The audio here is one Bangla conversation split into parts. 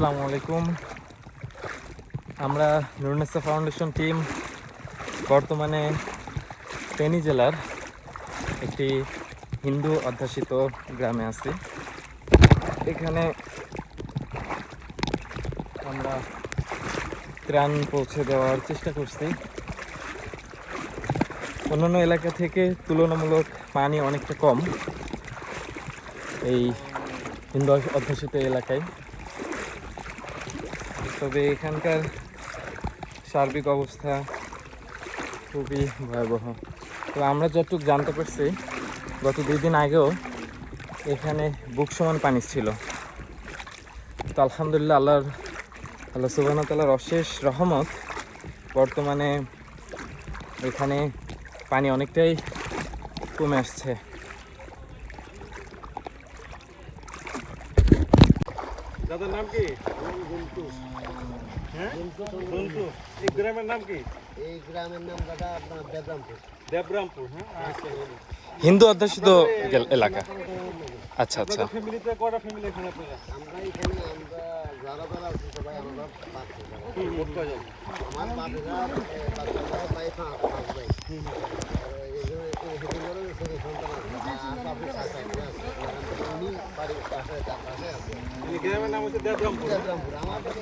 আসসালামু আলাইকুম। আমরা নুরনেসা ফাউন্ডেশন টিম বর্তমানে ফেনী জেলার একটি হিন্দু অধ্যাসিত গ্রামে আছি। এখানে আমরা ত্রাণ পৌঁছে দেওয়ার চেষ্টা করছি। অন্যান্য এলাকা থেকে তুলনামূলক পানি অনেকটা কম এই হিন্দু অধ্যুষিত এলাকায়। তবে এখানকার সার্বিক অবস্থা খুবই ভয়াবহ। তো আমরা যতটুকু জানতে পারছি, গত দুই দিন আগেও এখানে বুক সমান পানি ছিল। তো আলহামদুলিল্লাহ আল্লাহর, আল্লাহ সুবাহ তাল্লাহর অশেষ রহমত, বর্তমানে এখানে পানি অনেকটাই কমে আসছে। দাদার নাম কি হ্যাঁ এই গ্রামের নাম কি এই গ্রামের নাম দাদা আপনার বেদরামপুর দেবরামপুর হ্যাঁ আচ্ছা হিন্দু অধ্যুষিত এলাকা আচ্ছা আচ্ছা ফ্যামিলিতে কটা ফ্যামিলি এখানে আপনারা আমরা এখানে আমরা যারা যারা আছি সবাই আমরা পাঁচ জন। মোট কয়জন আমার বাচ্চারা ভাই পাঁচ পাঁচ ভাই আর এই করে ছেলে সন্তান আছে আর একটা আছে গ্রামের নাম হচ্ছে দেবরামপুর। আমাদের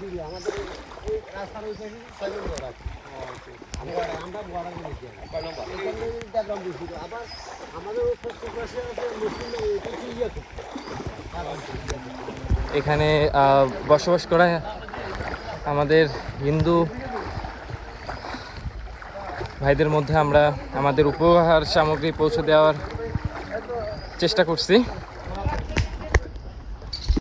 শুরু। আমাদের রাস্তার ওই সাইডে ঘর আছে। আমরা বড় শুরু। আবার আমাদের পশ্চিম পাশে আছে মুসলিম এখানে বসবাস করা আমাদের হিন্দু ভাইদের মধ্যে আমরা আমাদের উপহার সামগ্রী পৌঁছে দেওয়ার চেষ্টা করছি।